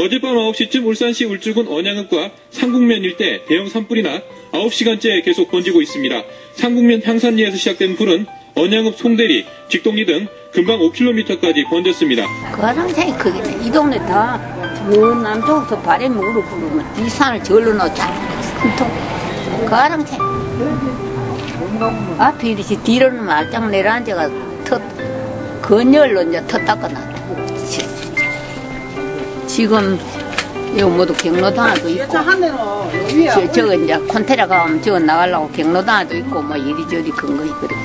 어젯밤 9시쯤 울산시 울주군 언양읍과 상국면 일대 대형 산불이 나 9시간째 계속 번지고 있습니다. 상국면 향산리에서 시작된 불은 언양읍 송대리, 직동리 등 금방 5km까지 번졌습니다. 그 화장실이 크겠네. 이 동네 다, 저 남쪽부터 바람이 우르 부르면 이 산을 절로 놓자. 그 화장실. 앞에 이렇게 뒤로는 말짱 내려앉아가 터, 건열로 이제 터 닦아놔. 지금, 이거 모두 경로도 하나도 있고. 저, 저거 이제 콘테라 가면 저거 나가려고 경로도 하나도 있고, 뭐 이리저리 근거 있거든.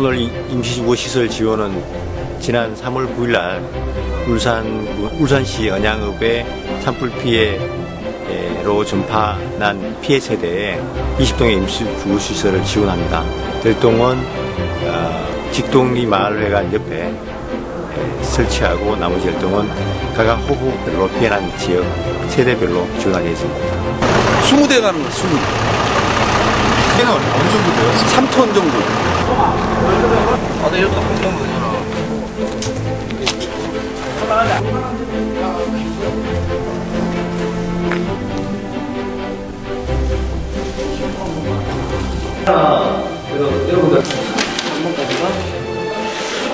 오늘 이 임시주거 시설 지원은 지난 3월 9일 날 울산 울산시 언양읍의 산불 피해로 전파난 피해 세대에 20동의 임시주거 시설을 지원합니다. 별동원 어, 직동리 마을회관 옆에 에, 설치하고 나머지 열동은 각각 호흡별로 피해난 지역 세대별로 지원하겠습니다. 20대 가는 거야, 20대. 생은 어느 정도 돼요? 3톤 정도. 아, 네, 이렇게 먹는 거잖아.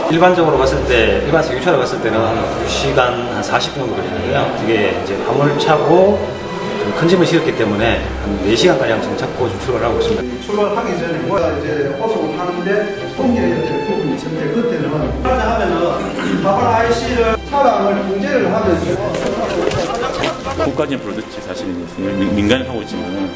일반적으로 갔을 때, 일반적 유차로 갔을 때는 한 2시간 한 40분 정도 걸리는데요. 이게 이제 밤을 차고 좀 큰 짐을 실었기 때문에 한 4시간가량 지금 찾고 좀 출발을 하고 있습니다. 출발하기 전에 뭐야 이제 호속을 하는데 통일해야 될 부분이 있었는데 그때는 하면은 바발 IC를 차량을 통제를 하면서 국가진 프로젝트 사실 이제 민- 민간이 하고 있지만은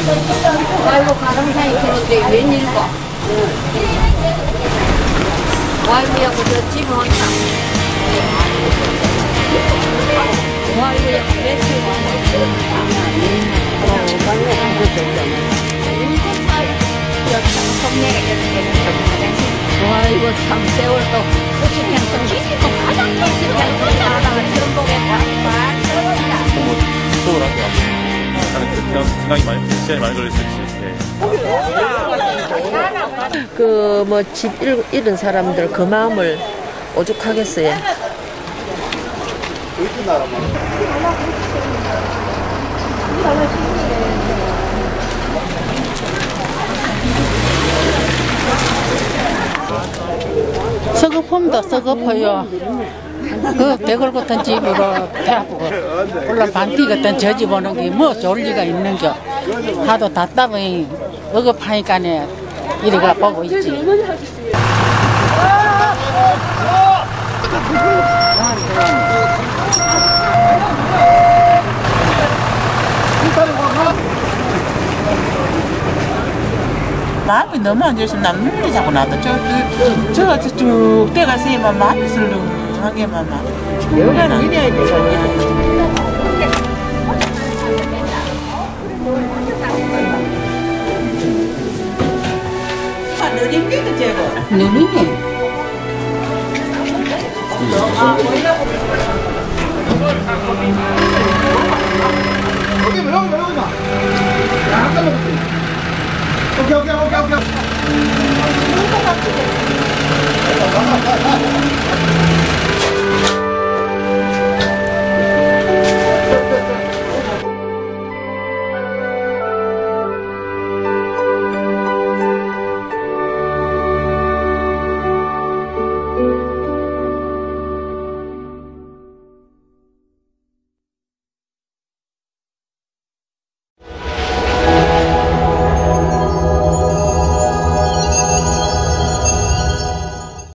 아이고 가람 사이 그런데 웬일고 아이고야 그저 집에 온다. 아이고야 매실 아이고 참 세월도 시간이 많이 걸렸을지 예. 그뭐집 잃은 사람들 그 마음을 오죽하겠어요. 서급합니다. 서급해요. 그 백월 같은 집으로 배 아프고 물론 반티 같은 저 집 오는 게뭐 좋을 리가 있는겨. 하도 답답해 억압하니까네 이래가 보고 있지. 마음이 너무 안 좋으시면 난 눈물이 자꾸 나다. 저, 저, 저, 쭉 떼가서만 마음이 슬렁 강하게만 막. 여자는 이래야 돼. 느린데도 오케이 오케이 오케이 오케이.